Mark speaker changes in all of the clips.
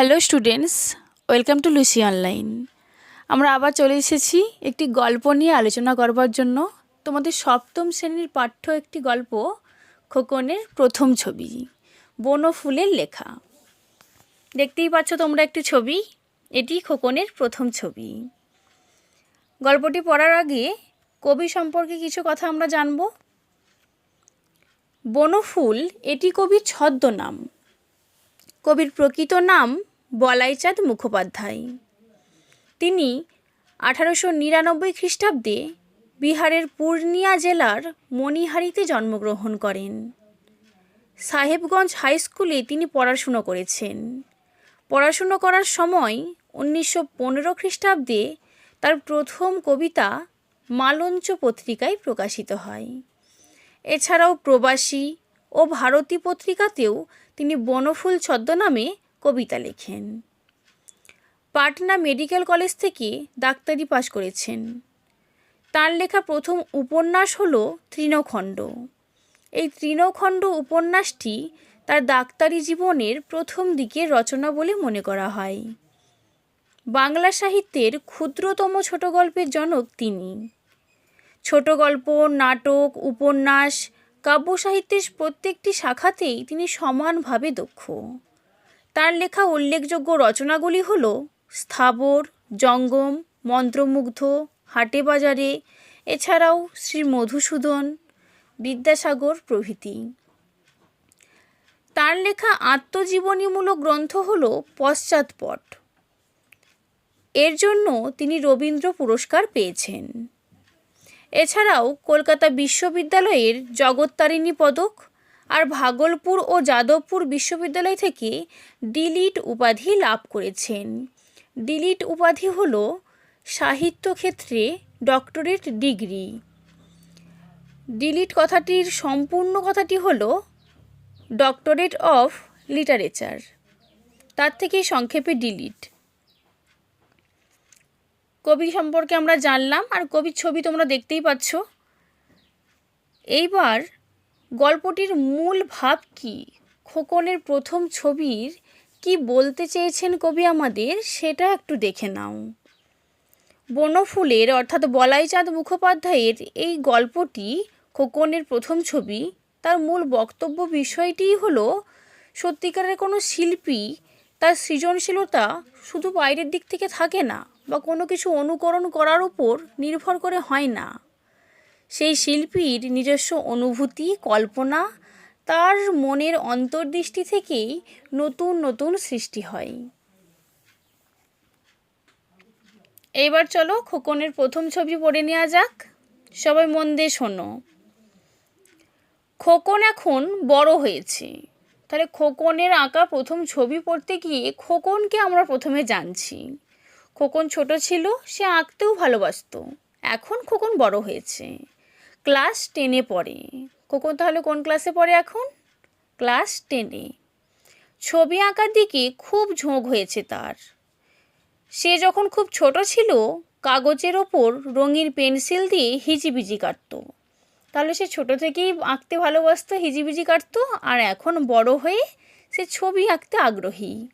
Speaker 1: Hello students welcome to Lucy online আমরা আবার চলে এসেছি একটি গল্প নিয়ে আলোচনা করবার জন্য। তোমাদের সপ্তম শ্রেণির পাঠ্য একটি গল্প, খোকনের প্রথম ছবি বনফুলের লেখা। দেখতেই পাচ্ছ তোমরা একটি ছবি, এটি খোকনের প্রথম ছবি। গল্পটি পড়ার আগে কবি সম্পর্কে কিছু কথা আমরা জানব। বনফুল এটি কবির ছদ্মনাম। কবির প্রকৃত নাম বলাইচাঁদ মুখোপাধ্যায়। তিনি আঠারোশো নিরানব্বই খ্রিস্টাব্দে বিহারের পূর্ণিয়া জেলার মণিহারিতে জন্মগ্রহণ করেন। সাহেবগঞ্জ হাই স্কুলে তিনি পড়াশুনো করেছেন। পড়াশুনো করার সময় উনিশশো পনেরো খ্রিস্টাব্দে তার প্রথম কবিতা মালঞ্চ পত্রিকায় প্রকাশিত হয়। এছাড়াও প্রবাসী ও ভারতী পত্রিকাতেও তিনি বনফুল ছদ্মনামে কবিতা লেখেন। পাটনা মেডিকেল কলেজ থেকে ডাক্তারি পাশ করেছেন। তার লেখা প্রথম উপন্যাস হল তৃণখণ্ড। এই তৃণখণ্ড উপন্যাসটি তার ডাক্তারি জীবনের প্রথম দিকের রচনা বলে মনে করা হয়। বাংলা সাহিত্যের ক্ষুদ্রতম ছোট গল্পের জনক তিনি। ছোট গল্প, নাটক, উপন্যাস, কাব্য সাহিত্যের প্রত্যেকটি শাখাতেই তিনি সমানভাবে দক্ষ। তার লেখা উল্লেখযোগ্য রচনাগুলি হল স্থাবর, জঙ্গম, মন্ত্রমুগ্ধ, হাটে বাজারে, এছাড়াও শ্রী মধুসূদন, বিদ্যাসাগর প্রভৃতি। তার লেখা আত্মজীবনীমূলক গ্রন্থ হল পশ্চাৎপট। এর জন্য তিনি রবীন্দ্র পুরস্কার পেয়েছেন। এছাড়াও কলকাতা বিশ্ববিদ্যালয়ের জগত্তারিণী পদক আর ভাগলপুর ও যাদবপুর বিশ্ববিদ্যালয় থেকে ডিলিট উপাধি লাভ করেছেন। ডিলিট উপাধি হল সাহিত্য ক্ষেত্রে ডক্টরেট ডিগ্রি। ডিলিট কথাটির সম্পূর্ণ কথাটি হল ডক্টরেট অফ লিটারেচার। তার থেকে সংক্ষেপে ডিলিট। কবি সম্পর্কে আমরা জানলাম আর কবির ছবি তোমরা দেখতেই পাচ্ছ। এইবার গল্পটির মূল ভাব কি? খোকনের প্রথম ছবির কি বলতে চেয়েছেন কবি আমাদের সেটা একটু দেখে নাও। বনফুলের, অর্থাৎ বলাইচাঁদ মুখোপাধ্যায়ের এই গল্পটি, খোকনের প্রথম ছবি, তার মূল বক্তব্য বিষয়টিই হলো, সত্যিকারের কোনো শিল্পী তার সৃজনশীলতা শুধু বাইরের দিক থেকে থাকে না, বা কোনো কিছু অনুকরণ করার উপর নির্ভর করে হয় না। সেই শিল্পীর নিজস্ব অনুভূতি, কল্পনা, তার মনের অন্তর্দৃষ্টি থেকেই নতুন নতুন সৃষ্টি হয়। এইবার চলো খোকনের প্রথম ছবি পড়ে নেওয়া যাক। সবাই মন দিয়ে শোনো। খোকন এখন বড় হয়েছে। তাহলে খোকনের আঁকা প্রথম ছবি পড়তে গিয়ে খোকনকে আমরা প্রথমে জানছি। খোকন ছোট ছিল, সে আঁকতেও ভালোবাসত। এখন খোকন বড় হয়েছে। ক্লাস টেনে পড়ে। খোকন তাহলে কোন ক্লাসে পড়ে এখন? ক্লাস টেনে। ছবি আঁকার দিকে খুব ঝোঁক হয়েছে তার। সে যখন খুব ছোট ছিল, কাগজের ওপর রঙিন পেন্সিল দিয়ে হিজিবিজি কাটতো। তাহলে সে ছোট থেকেই আঁকতে ভালোবাসতো, হিজিবিজি কাটতো, আর এখন বড় হয়ে সে ছবি আঁকতে আগ্রহী।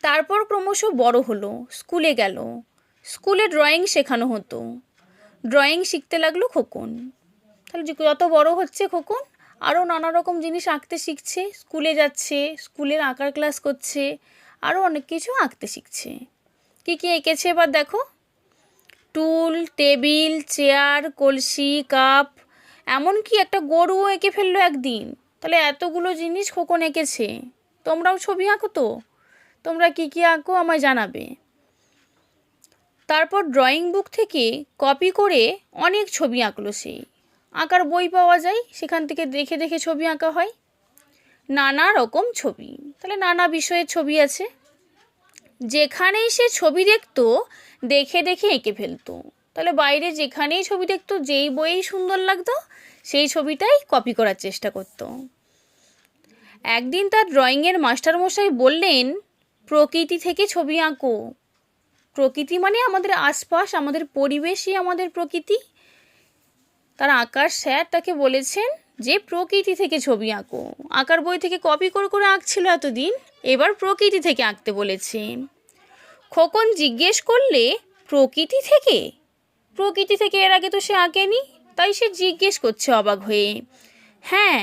Speaker 1: তারপর ক্রমশ বড় হলো, স্কুলে গেল। স্কুলে ড্রয়িং শেখানো হতো। ড্রয়িং শিখতে লাগল খোকন। তাহলে যত বড় হচ্ছে খোকন আরও নানা রকম জিনিস আঁকতে শিখছে, স্কুলে যাচ্ছে, স্কুলের আঁকার ক্লাস করছে আরও অনেক কিছু আঁকতে শিখছে। কী কী এঁকেছে এবার দেখো? টুল, টেবিল, চেয়ার, কলসি, কাপ, এমনকি একটা গরুও এঁকে ফেলল একদিন। তাহলে এতগুলো জিনিস খোকন এঁকেছে। তোমরাও ছবি আঁকো তো? তোমরা কী কী আঁকো আমায় জানাবে। তারপর ড্রয়িং বুক থেকে কপি করে অনেক ছবি আঁকলো সে। আঁকার বই পাওয়া যায়, সেখান থেকে দেখে দেখে ছবি আঁকা হয়। নানা রকম ছবি, তাহলে নানা বিষয়ের ছবি আছে। যেখানেই সে ছবি দেখতো, দেখে দেখে এঁকে ফেলতো। তাহলে বাইরে যেখানেই ছবি দেখতো, যেই বইয়েই সুন্দর লাগতো, সেই ছবিটাই কপি করার চেষ্টা করতো। একদিন তার ড্রয়িংয়ের মাস্টারমশাই বললেন, প্রকৃতি থেকে ছবি আঁকো। প্রকৃতি মানে আমাদের আশপাশ, আমাদের পরিবেশই আমাদের প্রকৃতি। তার আঁকার স্যার তাকে বলেছেন যে প্রকৃতি থেকে ছবি আঁকো। আঁকার বই থেকে কপি করে করে আঁকছিল এতদিন, এবার প্রকৃতি থেকে আঁকতে বলেছে খোকন জিজ্ঞেস করলে, প্রকৃতি থেকে? প্রকৃতি থেকে এর আগে তো সে আঁকেনি, তাই সে জিজ্ঞেস করছে অবাক হয়ে। হ্যাঁ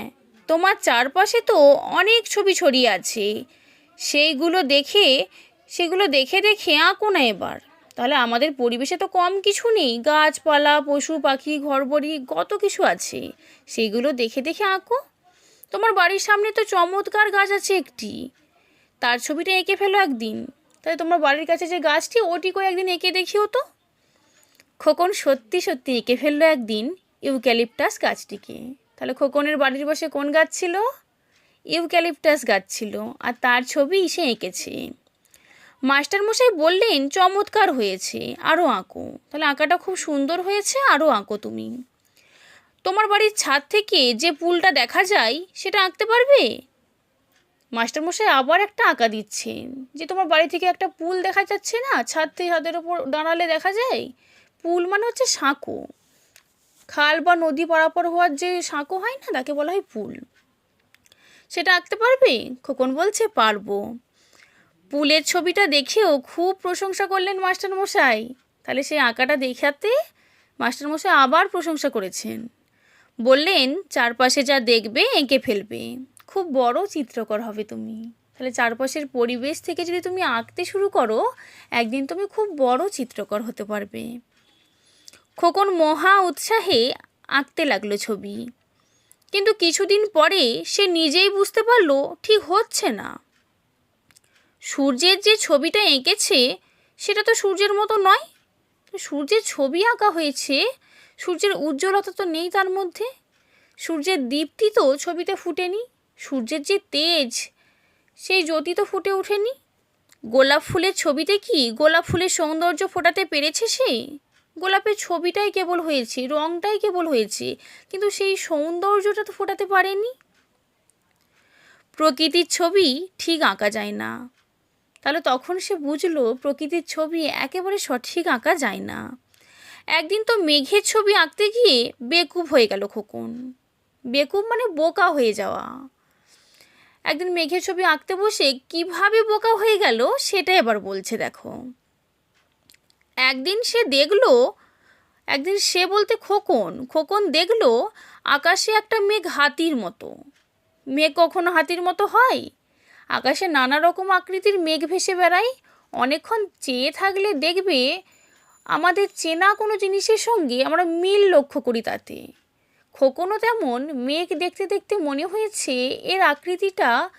Speaker 1: তোমার চারপাশে তো অনেক ছবি ছড়িয়ে আছে। সেইগুলো দেখে সেগুলো দেখে দেখে আঁকো না এবার। তাহলে আমাদের পরিবেশে তো কম কিছু নেই। গাছপালা, পশু পাখি, ঘরবাড়ি কত কিছু আছে। সেইগুলো দেখে দেখে আঁকো। তোমার বাড়ির সামনে তো চমৎকার গাছ আছে একটি। তার ছবিটা এঁকে ফেলো একদিন। তাহলে তোমার বাড়ির কাছে যে গাছটি, ওটি করে একদিন এঁকে দেখিও তো। খোকন সত্যি সত্যি এঁকে ফেলল একদিন ইউক্যালিপটাস গাছটিকে। তাহলে খোকনের বাড়ির পাশে কোন গাছ ছিল? ইউক্যালিপটাস গাছ ছিল। আর তার ছবি সে এঁকেছে। মাস্টারমশাই বললেন, চমৎকার হয়েছে আরও আঁকো। তাহলে আঁকাটা খুব সুন্দর হয়েছে আরও আঁকো তুমি। তোমার বাড়ির ছাদ থেকে যে পুলটা দেখা যায়, সেটা আঁকতে পারবে? মাস্টারমশাই আবার একটা আঁকা দিচ্ছেন, যে তোমার বাড়ি থেকে একটা পুল দেখা যাচ্ছে না, ছাদ থেকে ছাদের ওপর দাঁড়ালে দেখা যায়? পুল মানে হচ্ছে সাঁকো। খাল বা নদী পারাপার হওয়ার যে সাঁকো হয় না, তাকে বলা হয় পুল। সেটা আঁকতে পারবে? খোকন বলছে পারব। পুলের ছবিটা দেখেও খুব প্রশংসা করলেন মাস্টারমশাই। তাহলে সেই আঁকাটা দেখাতে মাস্টারমশাই আবার প্রশংসা করেছেন। বললেন, চারপাশে যা দেখবে, এঁকে ফেলবে। খুব বড় চিত্রকর হবে তুমি। তাহলে চারপাশের পরিবেশ থেকে যদি তুমি আঁকতে শুরু করো, একদিন তুমি খুব বড় চিত্রকর হতে পারবে। খোকন মহা উৎসাহে আঁকতে লাগল ছবি। কিন্তু কিছুদিন পরে সে নিজেই বুঝতে পারল, ঠিক হচ্ছে না। সূর্যের যে ছবিটা এঁকেছে, সেটা তো সূর্যের মতো নয়। সূর্যের ছবি আঁকা হয়েছে, সূর্যের উজ্জ্বলতা তো নেই তার মধ্যে। সূর্যের দীপ্তি তো ছবিতে ফুটেনি, সূর্যের যে তেজ, সেই জ্যোতি তো ফুটে ওঠেনি। গোলাপ ফুলের ছবিতে কি গোলাপ ফুলের সৌন্দর্য ফোটাতে পেরেছে সে? গোলাপের ছবিটাই কেবল হয়েছে রঙটাই কেবল হয়েছে, কিন্তু সেই সৌন্দর্যটা তো ফোটাতে পারেনি। প্রকৃতির ছবি ঠিক আঁকা যায় না। তাহলে তখন সে বুঝলো প্রকৃতির ছবি একেবারে সঠিক আঁকা যায় না। একদিন তো মেঘের ছবি আঁকতে গিয়ে বেকুব হয়ে গেল খোকন। বেকুব মানে বোকা হয়ে যাওয়া। একদিন মেঘের ছবি আঁকতে বসে কীভাবে বোকা হয়ে গেল সেটা এবার বলছে দেখো। একদিন সে দেখল, একদিন সে বলতে খোকন খোকন দেখল আকাশে একটা মেঘ হাতির মতো। মেঘ কখনো হাতির মতো হয়? আকাশে নানা রকম আকৃতির মেঘ ভেসে বেড়ায়। অনেকক্ষণ চেয়ে থাকলে দেখবে আমাদের চেনা কোনো জিনিসের সঙ্গে আমরা মিল লক্ষ্য করি তাতে। খোকনও তেমন মেঘ দেখতে দেখতে মনে হয়েছে এর আকৃতিটা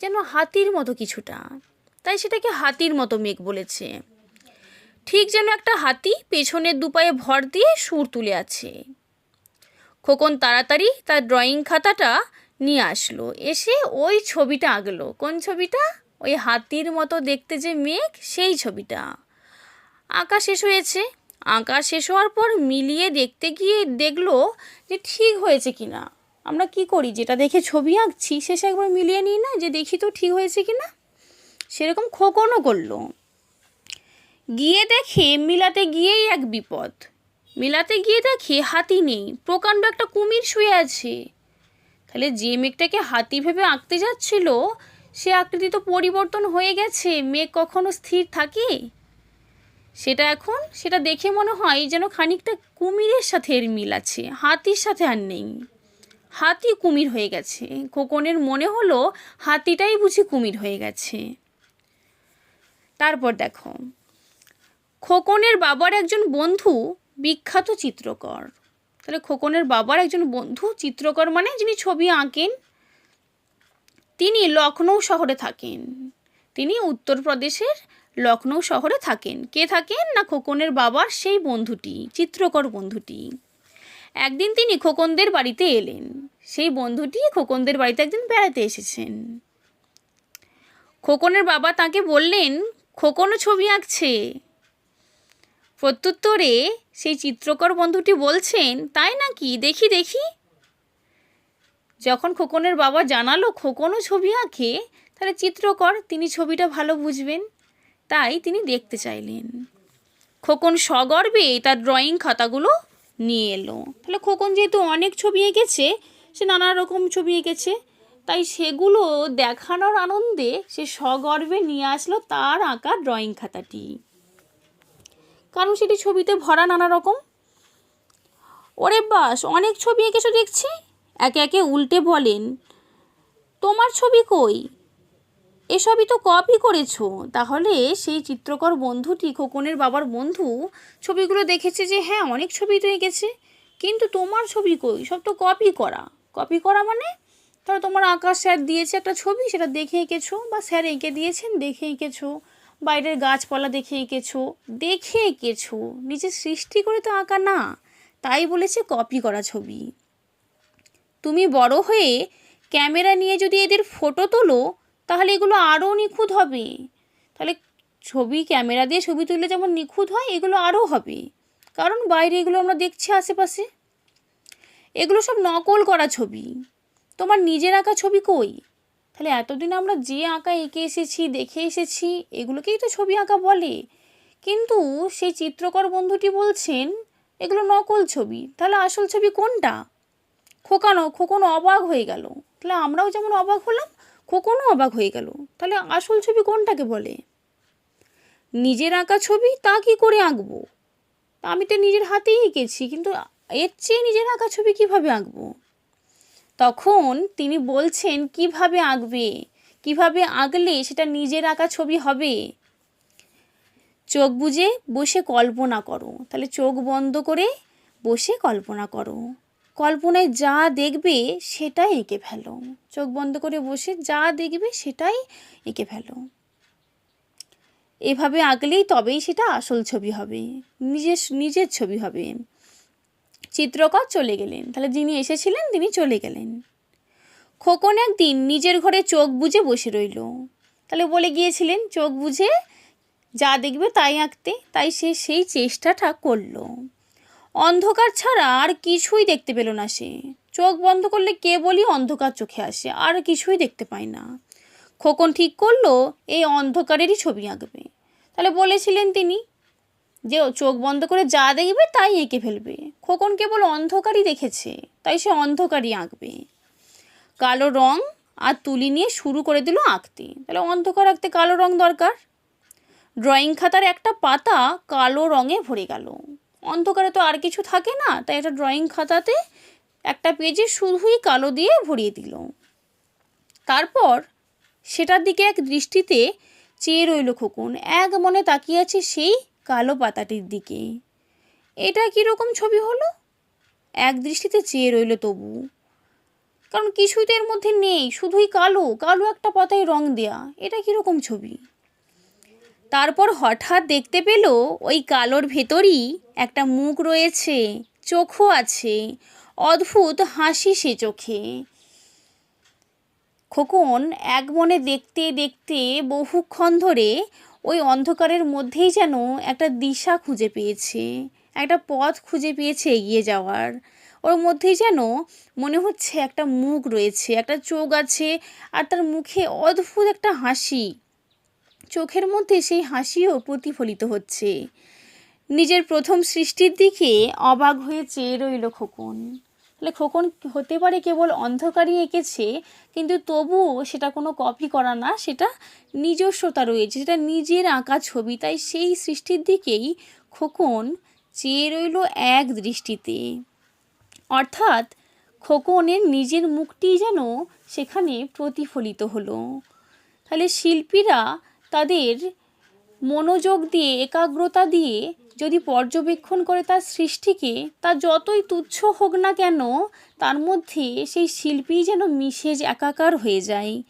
Speaker 1: যেন হাতির মতো কিছুটা। তাই সেটাকে হাতির মতো মেঘ বলেছে। ঠিক যেন একটা হাতি পেছনের দুপায়ে ভর দিয়ে সুর তুলে আছে। খোকন তাড়াতাড়ি তার ড্রয়িং খাতাটা নিয়ে আসলো। এসে ওই ছবিটা আঁকলো। কোন ছবিটা? ওই হাতির মতো দেখতে যে মেঘ, সেই ছবিটা। আঁকা শেষ হয়েছে। আঁকা শেষ হওয়ার পর মিলিয়ে দেখতে গিয়ে দেখল যে ঠিক হয়েছে কি না আমরা কি করি? যেটা দেখে ছবি আঁকছি, শেষে একবার মিলিয়ে নিই না যে দেখি তো ঠিক হয়েছে কি না সেরকম খোকনও করল। গিয়ে দেখে মিলাতে গিয়েই এক বিপদ। মিলাতে গিয়ে দেখে হাতি নেই। প্রকাণ্ড একটা কুমির শুয়ে আছে। তাহলে যে মেঘটাকে হাতি ভেবে আঁকতে যাচ্ছিল, সে আকৃতি তো পরিবর্তন হয়ে গেছে। মেঘ কখনো স্থির থাকে? সেটা এখন, সেটা দেখে মনে হয় যেন খানিকটা কুমিরের সাথে এর মিল আছে, হাতির সাথে আর নেই। হাতি কুমির হয়ে গেছে। খোকনের মনে হলো হাতিটাই বুঝি কুমির হয়ে গেছে। তারপর দেখো, খোকনের বাবার একজন বন্ধু বিখ্যাত চিত্রকর। তাহলে খোকনের বাবার একজন বন্ধু চিত্রকর মানে যিনি ছবি আঁকেন, তিনি লখনৌ শহরে থাকেন। তিনি উত্তরপ্রদেশের লখনৌ শহরে থাকেন। কে থাকেন? না খোকনের বাবার সেই বন্ধুটি, চিত্রকর বন্ধুটি। একদিন তিনি খোকনদের বাড়িতে এলেন। সেই বন্ধুটি খোকনদের বাড়িতে একদিন বেড়াতে এসেছেন। খোকনের বাবা তাকে বললেন, খোকনও ছবি আঁকছে। প্রত্যুত্তরে সেই চিত্রকর বন্ধুটি বলছেন, তাই নাকি? দেখি দেখি। যখন খোকনের বাবা জানালো খোকনও ছবি আঁকে, তাহলে চিত্রকর তিনি ছবিটা ভালো বুঝবেন। তাই তিনি দেখতে চাইলেন। খোকন সগর্বে তার ড্রয়িং খাতাগুলো নিয়ে এলো। তাহলে খোকন যেহেতু অনেক ছবি এঁকেছে, সে নানা রকম ছবি এঁকেছে, তাই সেগুলো দেখানোর আনন্দে সে সগর্বে নিয়ে আসলো তার আঁকা ড্রয়িং খাতাটি। কারণ সেটি ছবিতে ভরা নানা রকম। ওরে বাস, অনেক ছবি এঁকেছো দেখছি? একে একে উল্টে বলেন, তোমার ছবি কই? এসবই তো কপি করেছ। তাহলে সেই চিত্রকর বন্ধুটি খোকনের বাবার বন্ধু, ছবিগুলো দেখেছে যে হ্যাঁ অনেক ছবি তো এঁকেছে। কিন্তু তোমার ছবি কই? সব তো কপি করা। কপি করা মানে? ধরো তোমার আঁকা স্যার দিয়েছে একটা ছবি, সেটা দেখে এঁকেছো বা স্যার এঁকে দিয়েছেন, দেখে এঁকেছো। বাইরের গাছপালা দেখে এঁকেছো দেখে এঁকেছো নিজে সৃষ্টি করে তো আঁকা না, তাই বলেছে কপি করা ছবি। তুমি বড় হয়ে ক্যামেরা নিয়ে যদি এদের ফটো তোলো, তাহলে এগুলো আরও নিখুঁত হবে। তাহলে ছবি, ক্যামেরা দিয়ে ছবি তুললে যেমন নিখুঁত হয়, এগুলো আরও হবে। কারণ বাইরে এগুলো আমরা দেখছি আশেপাশে। এগুলো সব নকল করা ছবি। তোমার নিজের আঁকা ছবি কই? তাহলে এতদিন আমরা যে আঁকা এঁকে এসেছি, দেখে এসেছি, এগুলোকেই তো ছবি আঁকা বলে। কিন্তু সেই চিত্রকর বন্ধুটি বলছেন, এগুলো নকল ছবি। তাহলে আসল ছবি কোনটা? খোকানো খোকনো অবাক হয়ে গেল। তাহলে আমরাও যেমন অবাক হলাম, খোকনও অবাক হয়ে গেল। তাহলে আসল ছবি কোনটাকে বলে? নিজের আঁকা ছবি? তা কি করে আঁকবো? আমি তো নিজের হাতেই এঁকেছি, কিন্তু এর চেয়ে নিজের আঁকা ছবি কীভাবে আঁকবো? তখন তিনি বলছেন, কীভাবে আঁকবে? কীভাবে আঁকলে সেটা নিজের আঁকা ছবি হবে? চোখ বুজে বসে কল্পনা করো। তাহলে চোখ বন্ধ করে বসে কল্পনা করো। কল্পনায় যা দেখবে সেটাই এঁকে ফেলো। চোখ বন্ধ করে বসে যা দেখবে সেটাই এঁকে ফেলো। এভাবে আঁকলেই তবেই সেটা আসল ছবি হবে। নিজের নিজের ছবি হবে। চিত্রকর চলে গেলেন। তাহলে যিনি এসেছিলেন, তিনি চলে গেলেন। খোকন একদিন নিজের ঘরে চোখ বুজে বসে রইল। তাহলে বলে গিয়েছিলেন, চোখ বুঝে যা দেখবে তাই আঁকতে। তাই সে সেই চেষ্টাটা করল। অন্ধকার ছাড়া আর কিছুই দেখতে পেল না সে। চোখ বন্ধ করলে কে বলি অন্ধকার চোখে আসে, আর কিছুই দেখতে পায় না। খোকন ঠিক করল, এই অন্ধকারেরই ছবি আঁকবে। তাহলে বলেছিলেন তিনি যে চোখ বন্ধ করে যা দেখবে তাই এঁকে ফেলবে। খোকন কেবল অন্ধকারই দেখেছে, তাই সে অন্ধকারই আঁকবে। কালো রং আর তুলি নিয়ে শুরু করে দিল আঁকতে। তাহলে অন্ধকার আঁকতে কালো রং দরকার। ড্রয়িং খাতার একটা পাতা কালো রঙে ভরে গেল। অন্ধকারে তো আর কিছু থাকে না, তাই একটা ড্রয়িং খাতাতে একটা পেজে শুধুই কালো দিয়ে ভরিয়ে দিল। তারপর সেটার দিকে এক দৃষ্টিতে চেয়ে রইল খোকন। এক মনে তাকিয়ে আছে সেই কালো পাতাটির দিকে। এটা কীরকম ছবি হলো? এক দৃষ্টিতে চেয়ে রইল তবু। কারণ কিছুই তো এর মধ্যে নেই, শুধুই কালো কালো একটা পাতায় রং দেয়া। এটা কীরকম ছবি? তারপর হঠাৎ দেখতে পেল ওই কালোর ভেতরই একটা মুখ রয়েছে, চোখও আছে। অদ্ভুত হাসি সে চোখে। খোকন এক মনে দেখতে দেখতে বহুক্ষণ ধরে ওই অন্ধকারের মধ্যেই যেন একটা দিশা খুঁজে পেয়েছে, একটা পথ খুঁজে পেয়েছে এগিয়ে যাওয়ার। ওর মধ্যেই যেন মনে হচ্ছে একটা মুখ রয়েছে, একটা চোখ আছে আর তার মুখে অদ্ভুত একটা হাসি। চোখের মধ্যে সেই হাসিও প্রতিফলিত হচ্ছে। নিজের প্রথম সৃষ্টির দিকে অবাক হয়ে চেয়ে রইল খোকন। তাহলে খোকন হতে পারে কেবল অন্ধকারই এঁকেছে, কিন্তু তবুও সেটা কোনো কপি করা না, সেটা নিজস্বতা রয়েছে, সেটা নিজের আঁকা ছবি। তাই সেই সৃষ্টির দিকেই খোকন চেয়ে রইল এক দৃষ্টিতে। অর্থাৎ খোকনের নিজের মুখটি যেন সেখানে প্রতিফলিত হলো। তাহলে শিল্পীরা তাদের মনোযোগ দিয়ে, একাগ্রতা দিয়ে যদি পর্যবেক্ষণ করে তার সৃষ্টিকে, তা যতই তুচ্ছ হোক না কেন, তার মধ্যে সেই শিল্পী যেন মিশে একাকার হয়ে যায়।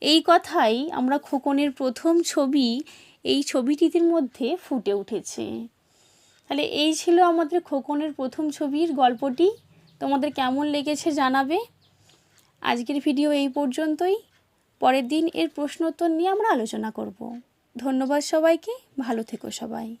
Speaker 1: এই কথাই আমরা খোকনের প্রথম ছবি, এই ছবিটির মধ্যে ফুটে উঠেছে। তাহলে এই ছিল আমাদের খোকনের প্রথম ছবির গল্পটি। তোমাদের কেমন লেগেছে জানাবে? আজকের ভিডিও এই পর্যন্তই। পরের দিন এর প্রশ্নোত্তর নিয়ে আমরা আলোচনা করব। ধন্যবাদ সবাইকে। ভালো থেকো সবাই।